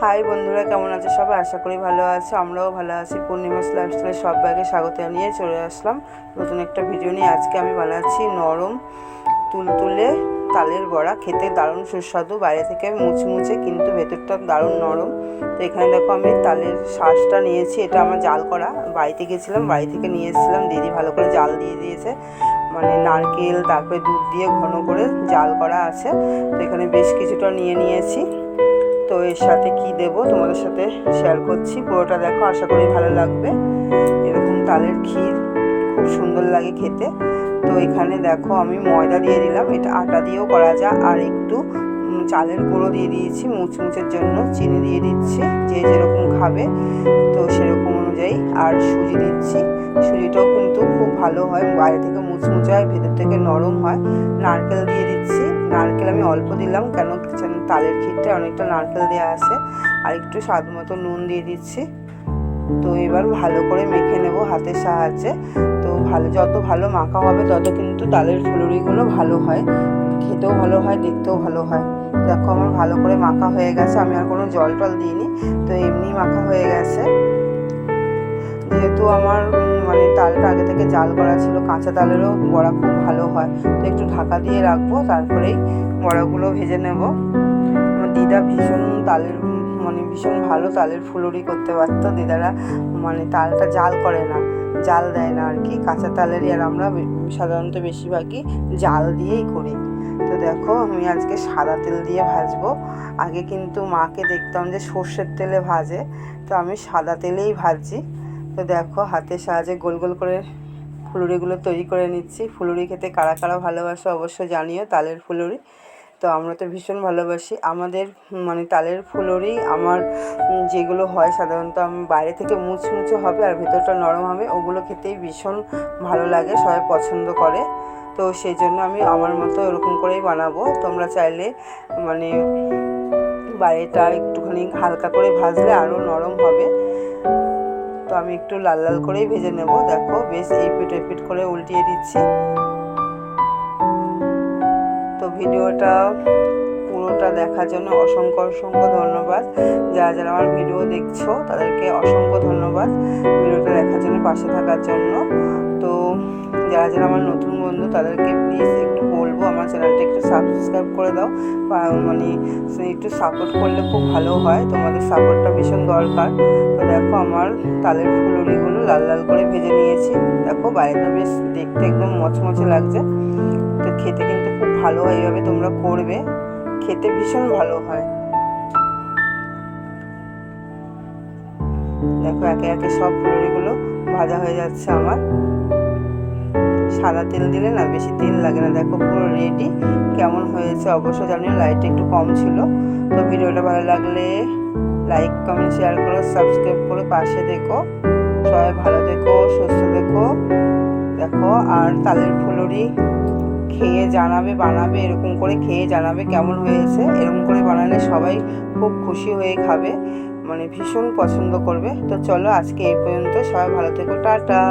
High বন্ধুরা, কেমন আছে সবাই? আশা করি ভালো আছে, আমরাও ভালো আছি। পূর্ণিমাস লাইফস্টাইলে সবাইকে স্বাগত জানিয়ে চলে আসলাম নতুন একটা ভিডিও নিয়ে। আজকে আমি বানাচ্ছি নরম তুলতুলে তালের বড়া। খেতে দারুণ সুস্বাদু, বাইরে থেকে মুচমুচে, কিন্তু ভেতরটা দারুণ নরম। তো এখানে দেখো আমি তালের শ্বাসটা নিয়েছি, এটা আমার জাল করা। বাড়িতে গেছিলাম, বাড়ি থেকে নিয়ে এসেছিলাম, দিদি ভালো করে জাল দিয়ে দিয়েছে। মানে নারকেল, তারপরে দুধ দিয়ে ঘন করে জাল করা আছে। তো এখানে বেশ কিছুটা নিয়ে নিয়েছি। তো এর সাথে কি দেব তোমাদের সাথে শেয়ার করছি। পুরোটা দেখো, আশা করি ভালো লাগবে। এরকম তালের ক্ষীর, খুব সুন্দর লাগে খেতে। তো এখানে দেখো, আমি ময়দা দিয়ে দিলাম। এটা আটা দিয়েও করা যায়। আর একটু চালের গুঁড়ো দিয়ে দিয়েছি। মুচমুচের জন্য চিনি দিয়ে দিচ্ছি। যে যেরকম খাবে, তো সেরকম অনুযায়ী। আর সুজি দিচ্ছি। সুজিটাও কিন্তু খুব ভালো হয়। বাইরে থেকে মুচমুচে হয় ভেতর থেকে নরম হয়। নারকেল দিয়ে দিচ্ছি। নারকেল আমি অল্প দিলাম কেন তালের ক্ষীরটা অনেকটা নারকেল দেওয়া আছে। আর একটু স্বাদ মতো নুন দিয়ে দিচ্ছি। তো এবার ভালো করে মেখে নেব হাতের সাহায্যে। তো ভালো, যত ভালো মাখা হবে, তত কিন্তু তালের ফুলুরিগুলো ভালো হয়। খেতেও ভালো হয়, দেখতেও ভালো হয়। দেখো আমার ভালো করে মাখা হয়ে গেছে, আমি আর কোনো জল টল দিইনি। তো এমনি মাখা হয়ে গেছে। যেহেতু আমার মানে তালটা আগে থেকে জাল করা ছিল, কাঁচা তালেরও বড়া খুব ভালো হয়। তো একটু ঢাকা দিয়ে রাখব, তারপরেই বড়াগুলো ভেজে নেব। দিদা ভীষণ তালের মানে ভীষণ ভালো তালের ফুলুরি করতে পারতো দিদারা। মানে তালটা জাল করে না, জাল দেয় না আর কি, কাঁচা তালেরই। আর আমরা সাধারণত বেশিরভাগই জাল দিয়েই করি। তো দেখো, আমি আজকে সাদা তেল দিয়ে ভাজবো। আগে কিন্তু মাকে দেখতাম যে সর্ষের তেলে ভাজে, তো আমি সাদা তেলেই ভাজছি। তো দেখো, হাতের সাহায্যে গোল গোল করে ফুলুরিগুলো তৈরি করে নিচ্ছি। ফুলুরি খেতে কারা কারা ভালোবাসে অবশ্যই জানিও, তালের ফুলুরি। তো আমরা তো ভীষণ ভালোবাসি। আমাদের মানে তালের ফুলুরি আমার যেগুলো হয় সাধারণত আমি বাইরে থেকে মুচমুচে হবে আর ভেতরটা নরম হবে, ওগুলো খেতেই ভীষণ ভালো লাগে, সবাই পছন্দ করে। তো সেই জন্য আমি আমার মতো এরকম করেই বানাবো। তোমরা চাইলে মানে বাইরেটা একটুখানি হালকা করে ভাজলে আরও নরম হবে। তো আমি একটু লাল লাল করেই ভেজে নেব। দেখো, বেশ এই পিট করে উল্টিয়ে দিচ্ছি। ভিডিওটা পুরোটা দেখার জন্য অসংখ্য অসংখ্য ধন্যবাদ। যারা যারা আমার ভিডিও দেখছ, তাদেরকে অসংখ্য ধন্যবাদ ভিডিওটা দেখার জন্য, পাশে থাকার জন্য। তো যারা যারা আমার নতুন বন্ধু, তাদেরকে প্লিজ একটু বলব, আমার চ্যানেলটা একটু সাবস্ক্রাইব করে দাও। মানে একটু সাপোর্ট করলে খুব ভালো হয়, তোমাদের সাপোর্টটা ভীষণ দরকার। তো দেখো আমার তালের ফুলুরিগুলো লাল লাল করে ভেজে নিয়েছি। দেখো বাইরেটা বেশ দেখতে একদম মচমচে লাগছে। তো খেতে কিন্তু ভালো এইভাবে তোমরা করবে। খেতে ভীষণ ভালো হয়। দেখো একে একে সব ফুলুরিগুলো ভাজা হয়ে যাচ্ছে আমার। সাদা তেল দিলে না বেশি তেল লাগে না। দেখো পুরো রেডি কেমন হয়েছে অবশ্যই জানিও লাইটটা একটু কম ছিল। তো ভিডিওটা ভালো লাগলে লাইক কমেন্ট শেয়ার করো সাবস্ক্রাইব করে, পাশে দেখো। সবাই ভালো দেখো সুস্থ দেখো দেখো, আর তালের ফুলুরি খেয়ে জানাবে, বানাবে, এরকম করে খেয়ে জানাবে কেমন হয়েছে, এরকম করে বানালে সবাই খুব খুশি হয়ে খাবে মানে ভীষণ পছন্দ করবে। তো চলো আজকে এই পর্যন্ত সবাই ভালো থেকো, টাটা।